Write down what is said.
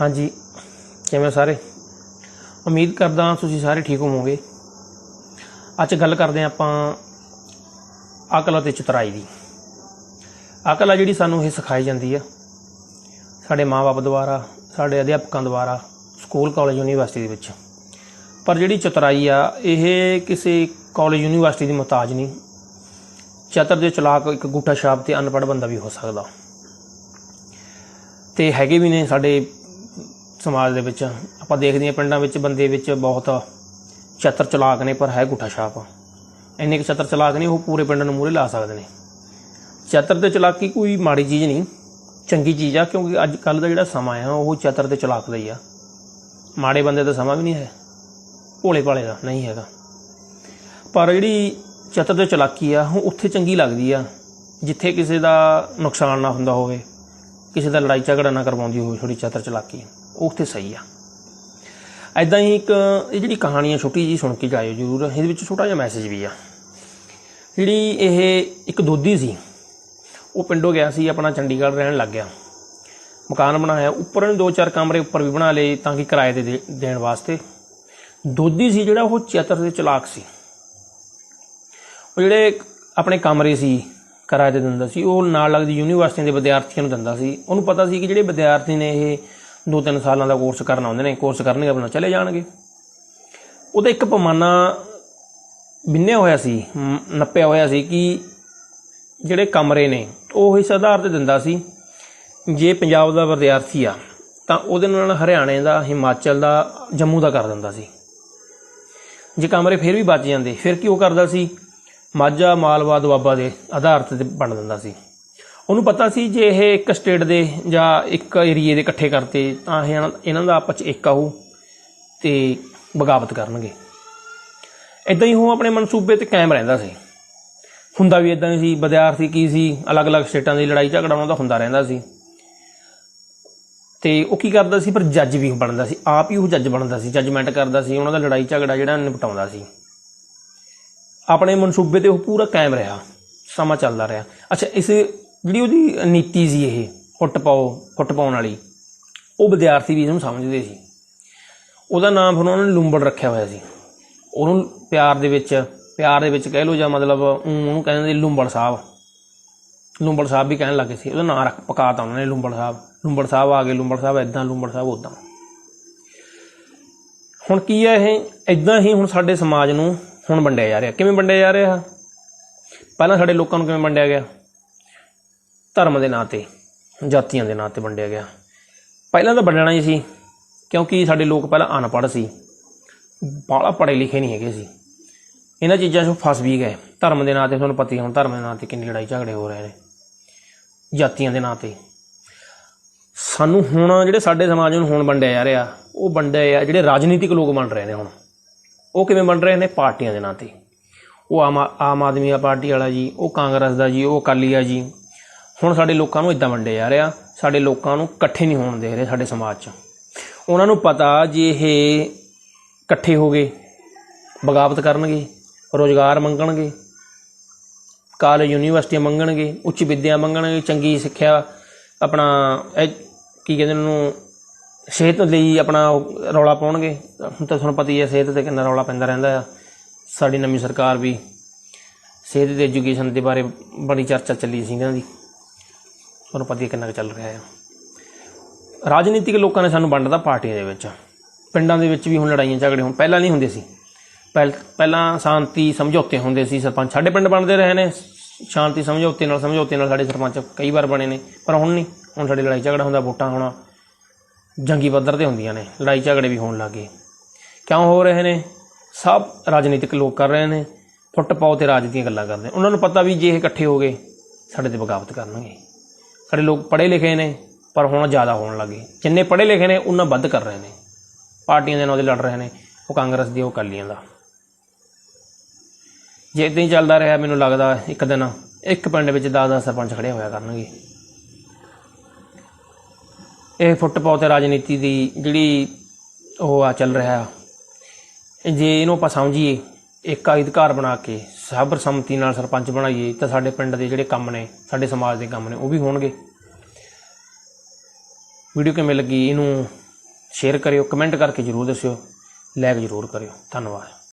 ਹਾਂਜੀ, ਕਿਵੇਂ ਸਾਰੇ? ਉਮੀਦ ਕਰਦਾ ਤੁਸੀਂ ਸਾਰੇ ਠੀਕ ਹੋਵੋਗੇ। ਅੱਜ ਗੱਲ ਕਰਦੇ ਹਾਂ ਆਪਾਂ ਅਕਲ ਅਤੇ ਚਤਰਾਈ ਦੀ। ਅਕਲ ਆ ਜਿਹੜੀ ਸਾਨੂੰ ਇਹ ਸਿਖਾਈ ਜਾਂਦੀ ਆ। ਸਾਡੇ ਮਾਪੇ ਦੁਆਰਾ, ਸਾਡੇ ਅਧਿਆਪਕਾਂ ਦੁਆਰਾ, ਸਕੂਲ, ਕਾਲਜ, ਯੂਨੀਵਰਸਿਟੀ ਦੇ ਵਿੱਚ। ਪਰ ਜਿਹੜੀ ਚਤਰਾਈ ਆ, ਇਹ ਕਿਸੇ ਕਾਲਜ, ਯੂਨੀਵਰਸਿਟੀ ਦੀ ਮੁਹਤਾਜ ਨਹੀਂ। ਚਤਰ ਦੇ ਚਲਾਕ ਇੱਕ ਗੂਠਾ ਛਾਪ ਤੇ ਅਨਪੜ੍ਹ ਬੰਦਾ ਵੀ ਹੋ ਸਕਦਾ। ਤੇ ਹੈਗੇ ਵੀ ਨੇ ਸਾਡੇ ਸਮਾਜ ਦੇ ਵਿੱਚ, ਆਪਾਂ ਦੇਖਦੇ ਹਾਂ ਪਿੰਡਾਂ ਵਿੱਚ ਬੰਦੇ ਵਿੱਚ ਬਹੁਤ ਚਤਰ ਚਲਾਕ ਨੇ, ਪਰ ਹੈ ਗੁੱਠਾ ਛਾਪ। ਇੰਨੇ ਕੁ ਚਤਰ ਚਲਾਕ ਨੇ, ਉਹ ਪੂਰੇ ਪਿੰਡ ਨੂੰ ਮੂਹਰੇ ਲਾ ਸਕਦੇ ਨੇ। ਚਤਰ ਤੇ ਚਲਾਕੀ ਕੋਈ ਮਾੜੀ ਚੀਜ਼ ਨਹੀਂ, ਚੰਗੀ ਚੀਜ਼ ਆ, ਕਿਉਂਕਿ ਅੱਜ ਕੱਲ ਦਾ ਜਿਹੜਾ ਸਮਾਂ ਆ, ਉਹ ਚਤਰ ਤੇ ਚਲਾਕ ਦਾ ਹੀ ਆ। ਮਾੜੇ ਬੰਦੇ ਦਾ ਸਮਾਂ ਵੀ ਨਹੀਂ ਹੈ ਭੋਲੇ ਭਾਲੇ ਦਾ ਨਹੀਂ ਹੈਗਾ। ਪਰ ਜਿਹੜੀ ਚਤਰ ਤੇ ਚਲਾਕੀ ਆ, ਉਹ ਉੱਥੇ ਚੰਗੀ ਲੱਗਦੀ ਆ, ਜਿੱਥੇ ਕਿਸੇ ਦਾ ਨੁਕਸਾਨ ਨਾ ਹੁੰਦਾ ਹੋਵੇ, ਕਿਸੇ ਦਾ ਲੜਾਈ ਝਗੜਾ ਨਾ ਕਰਵਾਉਂਦੀ ਹੋਵੇ ਥੋੜੀ ਚਤਰ ਚਲਾਕੀ। ਉੱਥੇ ਸਹੀ ਆ। ਐਦਾਂ ਹੀ ਇੱਕ ਇਹ ਜਿਹੜੀ ਕਹਾਣੀ ਆ ਛੋਟੀ ਜੀ ਸੁਣ ਕੇ ਜਾਇਓ ਜਰੂਰ, ਇਹਦੇ ਵਿੱਚ ਛੋਟਾ ਜਿਹਾ ਮੈਸੇਜ ਵੀ ਆ। ਜਿਹੜੀ ਇਹ ਇੱਕ ਦੋਧੀ ਸੀ, ਉਹ ਪਿੰਡੋਂ ਗਿਆ ਸੀ, ਆਪਣਾ ਚੰਡੀਗੜ੍ਹ ਰਹਿਣ ਲੱਗ ਗਿਆ। ਮਕਾਨ ਬਣਾਇਆ, ਉੱਪਰ ਨੇ ਦੋ ਚਾਰ ਕਮਰੇ ਉੱਪਰ ਵੀ ਬਣਾ ਲਏ ਤਾਂ ਕਿ ਕਿਰਾਏ ਤੇ ਦੇ- ਦੇਣ ਵਾਸਤੇ। ਦੋਧੀ ਸੀ ਜਿਹੜਾ ਉਹ ਚਤਰ ਦੇ ਚਲਾਕ ਸੀ। ਉਹ ਜਿਹੜੇ ਆਪਣੇ ਕਮਰੇ ਸੀ, ਕਿਰਾਏ ਤੇ ਦਿੰਦਾ ਸੀ, ਉਹ ਨਾਲ ਲੱਗਦੀ ਯੂਨੀਵਰਸਿਟੀਆਂ ਦੇ ਵਿਦਿਆਰਥੀਆਂ ਨੂੰ ਦਿੰਦਾ ਸੀ। ਉਹਨੂੰ ਪਤਾ ਸੀ ਕਿ ਜਿਹੜੇ ਵਿਦਿਆਰਥੀ ਨੇ ਇਹ ਦੋ ਤਿੰਨ ਸਾਲਾਂ ਦਾ ਕੋਰਸ ਕਰਨ ਆਉਂਦੇ ਨੇ ਕੋਰਸ ਕਰਨਗੇ ਆਪਣਾ, ਚਲੇ ਜਾਣਗੇ। ਉਹਦਾ ਇੱਕ ਪੈਮਾਨਾ ਬਿੰਨਿਆ ਹੋਇਆ ਸੀ ਨੱਪਿਆ ਹੋਇਆ ਸੀ ਕਿ ਜਿਹੜੇ ਕਮਰੇ ਨੇ, ਉਹ ਇਸ ਆਧਾਰ ਤੇ ਦਿੰਦਾ ਸੀ, ਜੇ ਪੰਜਾਬ ਦਾ ਵਿਦਿਆਰਥੀ ਆ, ਤਾਂ ਉਹਦੇ ਨਾਲ ਹਰਿਆਣੇ ਦਾ, ਹਿਮਾਚਲ ਦਾ, ਜੰਮੂ ਦਾ ਕਰ ਦਿੰਦਾ ਸੀ। ਜੇ ਕਮਰੇ ਫਿਰ ਵੀ ਬਚ ਜਾਂਦੇ, ਫਿਰ ਕੀ ਉਹ ਕਰਦਾ ਸੀ? ਮਾਝਾ ਮਾਲਵਾ ਦੁਆਬਾ ਦੇ ਆਧਾਰ ਤੇ ਬਣ ਦਿੰਦਾ ਸੀ। ਉਹਨੂੰ ਪਤਾ ਸੀ ਜੇ ਇਹ ਇੱਕ ਸਟੇਟ ਦੇ ਜਾਂ ਇੱਕ ਏਰੀਏ ਦੇ ਇਕੱਠੇ ਕਰਤੇ, ਤਾਂ ਇਹ ਇਹਨਾਂ- ਇਹਨਾਂ ਦਾ ਆਪਸ ਚ ਇੱਕ ਆਊ ਤੇ ਬਗਾਵਤ ਕਰਨਗੇ। ਇਦਾਂ ਹੀ ਉਹ ਆਪਣੇ ਮਨਸੂਬੇ ਤੇ ਕਾਇਮ ਰਹਿੰਦਾ ਸੀ। ਹੁੰਦਾ ਵੀ ਇਦਾਂ ਹੀ ਸੀ ਵਿਦਿਆਰਥੀ ਕੀ ਸੀ, ਅਲੱਗ-ਅਲੱਗ ਸਟੇਟਾਂ ਦੀ ਲੜਾਈ ਝਗੜਾ ਉਹਨਾਂ ਦਾ ਹੁੰਦਾ ਰਹਿੰਦਾ ਸੀ। ਤੇ ਉਹ ਕੀ ਕਰਦਾ ਸੀ, ਪਰ ਜੱਜ ਵੀ ਬਣਦਾ ਸੀ, ਆਪ ਹੀ ਉਹ ਜੱਜ ਬਣਦਾ ਸੀ ਜੱਜਮੈਂਟ ਕਰਦਾ ਸੀ, ਉਹਨਾਂ ਦਾ ਲੜਾਈ ਝਗੜਾ ਜਿਹੜਾ ਨਿਪਟਾਉਂਦਾ ਸੀ। ਆਪਣੇ ਮਨਸੂਬੇ ਤੇ ਉਹ ਪੂਰਾ ਕਾਇਮ ਰਿਹਾ, ਸਮਾਂ ਚੱਲਦਾ ਰਿਹਾ। ਅੱਛਾ, ਇਸ ਜਿਹੜੀ ਉਹਦੀ ਨੀਤੀ ਸੀ ਇਹ, ਫੁੱਟ ਪਾਓ, ਫੁੱਟ ਪਾਉਣ ਵਾਲੀ, ਉਹ ਵਿਦਿਆਰਥੀ ਵੀ ਇਹਨੂੰ ਸਮਝਦੇ ਸੀ। ਉਹਦਾ ਨਾਮ ਫਿਰ ਉਹਨਾਂ ਨੇ ਲੂੰਬੜ ਰੱਖਿਆ ਹੋਇਆ ਸੀ। ਉਹਨੂੰ ਪਿਆਰ ਦੇ ਵਿੱਚ, ਪਿਆਰ ਦੇ ਵਿੱਚ ਕਹਿ ਲਓ ਜਾਂ ਮਤਲਬ ਉਹਨੂੰ ਕਹਿੰਦੇ ਲੂੰਬੜ ਸਾਹਿਬ। ਲੂੰਬੜ ਸਾਹਿਬ ਵੀ ਕਹਿਣ ਲੱਗੇ ਸੀ। ਉਹਦਾ ਨਾਂ ਰੱਖ ਪਕਾਤਾ ਉਹਨਾਂ ਨੇ ਲੂੰਬੜ ਸਾਹਿਬ। ਲੂੰਬੜ ਸਾਹਿਬ ਆ ਗਏ, ਲੂੰਬੜ ਸਾਹਿਬ ਇਦਾਂ ਲੂੰਬੜ ਸਾਹਿਬ ਉਦਾਂ ਹੁਣ ਕੀ ਹੈ ਇਹ? ਇਦਾਂ ਹੀ ਹੁਣ ਸਾਡੇ ਸਮਾਜ ਨੂੰ ਹੁਣ ਵੰਡਿਆ ਜਾ ਰਿਹਾ। ਕਿਵੇਂ ਵੰਡਿਆ ਜਾ ਰਿਹਾ? ਪਹਿਲਾਂ ਸਾਡੇ ਲੋਕਾਂ ਨੂੰ ਕਿਵੇਂ ਵੰਡਿਆ ਗਿਆ? ਧਰਮ ਦੇ ਨਾਂ ਤੇ, ਜਾਤੀਆਂ ਦੇ ਨਾਂ ਤੇ ਵੰਡਿਆ ਗਿਆ। ਪਹਿਲਾਂ ਤਾਂ ਵੰਡਣਾ ਹੀ ਸੀ, ਕਿਉਂਕਿ ਸਾਡੇ ਲੋਕ ਪਹਿਲਾਂ ਅਨਪੜ੍ਹ ਸੀ। ਬਾਹਲਾ ਪੜ੍ਹੇ ਲਿਖੇ ਨਹੀਂ ਹੈਗੇ ਸੀ। ਇਹਨਾਂ ਚੀਜ਼ਾਂ 'ਚੋਂ ਫਸ ਵੀ ਗਏ। ਧਰਮ ਦੇ ਨਾਂ ਤੇ ਤੁਹਾਨੂੰ ਪਤਾ ਹੀ ਹੁਣ ਧਰਮ ਦੇ ਨਾਂ ਤੇ ਕਿੰਨੀ ਲੜਾਈ ਝਗੜੇ ਹੋ ਰਹੇ ਨੇ। ਜਾਤੀਆਂ ਦੇ ਨਾਂ ਤੇ। ਸਾਨੂੰ ਹੁਣ ਜਿਹੜੇ ਸਾਡੇ ਸਮਾਜ ਨੂੰ ਹੁਣ ਵੰਡਿਆ ਜਾ ਰਿਹਾ, ਉਹ ਵੰਡਿਆ ਆ ਜਿਹੜੇ ਰਾਜਨੀਤਿਕ ਲੋਕ ਬਣ ਰਹੇ ਨੇ ਹੁਣ, ਉਹ ਕਿਵੇਂ ਬਣ ਰਹੇ ਨੇ? ਪਾਰਟੀਆਂ ਦੇ ਨਾਂ ਤੇ। ਉਹ ਆਮ ਆਮ ਆਦਮੀ ਪਾਰਟੀ ਵਾਲਾ ਜੀ, ਉਹ ਕਾਂਗਰਸ ਦਾ ਜੀ, ਉਹ ਅਕਾਲੀ ਆ ਜੀ ਹੁਣ ਸਾਡੇ ਲੋਕਾਂ ਨੂੰ ਇਦਾਂ ਵੰਡਿਆ ਜਾ ਰਿਹਾ ਸਾਡੇ ਲੋਕਾਂ ਨੂੰ ਇਕੱਠੇ ਨਹੀਂ ਹੋਣ ਦੇ ਰਹੇ ਸਾਡੇ ਸਮਾਜ 'ਚ। ਉਹਨਾਂ ਨੂੰ ਪਤਾ ਜੇ ਇਹ ਇਕੱਠੇ ਹੋ ਗਏ, ਬਗਾਵਤ ਕਰਨਗੇ, ਰੋਜ਼ਗਾਰ ਮੰਗਣਗੇ ਕਾਲਜ ਯੂਨੀਵਰਸਿਟੀਆਂ ਮੰਗਣਗੇ, ਉੱਚ ਵਿੱਦਿਆ ਮੰਗਣਗੇ, ਚੰਗੀ ਸਿੱਖਿਆ, ਆਪਣਾ ਇਹ ਕੀ ਕਹਿੰਦੇ ਨੂੰ ਸਿਹਤ ਲਈ ਆਪਣਾ ਰੌਲਾ ਪਾਉਣਗੇ। ਹੁਣ ਤਾਂ ਤੁਹਾਨੂੰ ਪਤਾ ਹੀ ਹੈ ਸਿਹਤ ਤੇ ਕਿੰਨਾ ਰੌਲਾ ਪੈਂਦਾ ਰਹਿੰਦਾ ਆ। ਸਾਡੀ ਨਵੀਂ ਸਰਕਾਰ ਵੀ ਸਿਹਤ ਤੇ ਐਜੂਕੇਸ਼ਨ ਦੇ ਬਾਰੇ ਬੜੀ ਚਰਚਾ ਚੱਲੀ ਸੀ ਇਹਨਾਂ ਦੀ। ਤੁਹਾਨੂੰ ਪਤਾ ਹੀ ਕਿੰਨਾ ਕੁ ਚੱਲ ਰਿਹਾ ਹੈ। ਰਾਜਨੀਤਿਕ ਲੋਕਾਂ ਨੇ ਸਾਨੂੰ ਵੰਡਦਾ ਪਾਰਟੀਆਂ ਦੇ ਵਿੱਚ। ਪਿੰਡਾਂ ਦੇ ਵਿੱਚ ਵੀ ਹੁਣ ਲੜਾਈਆਂ ਝਗੜੇ ਹੁਣ ਪਹਿਲਾਂ ਨਹੀਂ ਹੁੰਦੇ ਸੀ। ਪਹਿਲ- ਪਹਿਲਾਂ ਸ਼ਾਂਤੀ, ਸਮਝੌਤੇ ਹੁੰਦੇ ਸੀ, ਸਰਪੰਚ ਸਾਡੇ ਪਿੰਡ ਬਣਦੇ ਰਹੇ ਨੇ। ਸ਼ਾਂਤੀ, ਸਮਝੌਤੇ ਨਾਲ ਸਮਝੌਤੇ ਨਾਲ ਸਾਡੇ ਸਰਪੰਚ ਕਈ ਵਾਰ ਬਣੇ ਨੇ, ਪਰ ਹੁਣ ਨਹੀਂ। ਹੁਣ ਸਾਡੇ ਲੜਾਈ ਝਗੜਾ ਹੁੰਦਾ, ਵੋਟਾਂ ਹੋਣਾ, ਜੰਗੀ ਪੱਧਰ ਤੇ ਹੁੰਦੀਆਂ ਨੇ। ਲੜਾਈ ਝਗੜੇ ਵੀ ਹੋਣ ਲੱਗੇ ਕਿਉਂ ਹੋ ਰਹੇ ਨੇ? ਸਭ ਰਾਜਨੀਤਿਕ ਲੋਕ ਕਰ ਰਹੇ ਨੇ। ਫੁੱਟ ਪਾਓ ਤੇ ਰਾਜ ਦੀਆਂ ਗੱਲਾਂ ਕਰਦੇ ਉਹਨਾਂ ਨੂੰ ਪਤਾ ਵੀ ਜੇ ਇਹ ਇਕੱਠੇ ਹੋ ਗਏ, ਸਾਡੇ ਤੇ ਬਗਾਵਤ ਕਰਨਗੇ। ਸਾਡੇ ਲੋਕ ਪੜ੍ਹੇ ਲਿਖੇ ਨੇ, ਪਰ ਹੁਣ ਜ਼ਿਆਦਾ ਹੋਣ ਲੱਗੇ। ਜਿੰਨੇ ਪੜ੍ਹੇ ਲਿਖੇ ਨੇ, ਉਹਨਾਂ ਵੱਧ ਕਰ ਰਹੇ ਨੇ। ਪਾਰਟੀਆਂ ਦੇ ਨਾਂ ਤੇ ਲੜ ਰਹੇ ਨੇ, ਉਹ ਕਾਂਗਰਸ ਦੀ, ਉਹ ਅਕਾਲੀਆਂ ਦਾ। ਜੇ ਇਦਾਂ ਹੀ ਚੱਲਦਾ ਰਿਹਾ, ਮੈਨੂੰ ਲੱਗਦਾ ਇੱਕ ਦਿਨ ਇੱਕ ਪਿੰਡ ਵਿੱਚ 10-10 ਸਰਪੰਚ ਖੜੇ ਹੋਇਆ ਕਰਨਗੇ। ਇਹ ਫੁੱਟ ਪਾਓ ਤੇ ਰਾਜਨੀਤੀ ਦੀ ਜਿਹੜੀ ਉਹ ਆ ਚੱਲ ਰਿਹਾ, ਜੇ ਇਹਨੂੰ ਆਪਾਂ ਸਮਝੀਏ ਇੱਕ ਅਧਿਕਾਰ ਬਣਾ ਕੇ ਸਰਬਸੰਮਤੀ ਨਾਲ ਸਰਪੰਚ ਬਣਾਈਏ ਤਾਂ ਸਾਡੇ ਪਿੰਡ ਦੇ ਜਿਹੜੇ ਕੰਮ ਨੇ, ਸਾਡੇ ਸਮਾਜ ਦੇ ਕੰਮ ਨੇ, ਉਹ ਵੀ ਹੋਣਗੇ। ਵੀਡੀਓ ਕਿਵੇਂ ਲੱਗੀ ਇਹਨੂੰ ਸ਼ੇਅਰ ਕਰਿਓ ਕਮੈਂਟ ਕਰਕੇ ਜਰੂਰ ਦੱਸਿਓ। ਲਾਈਕ ਜਰੂਰ ਕਰਿਓ। ਧੰਨਵਾਦ।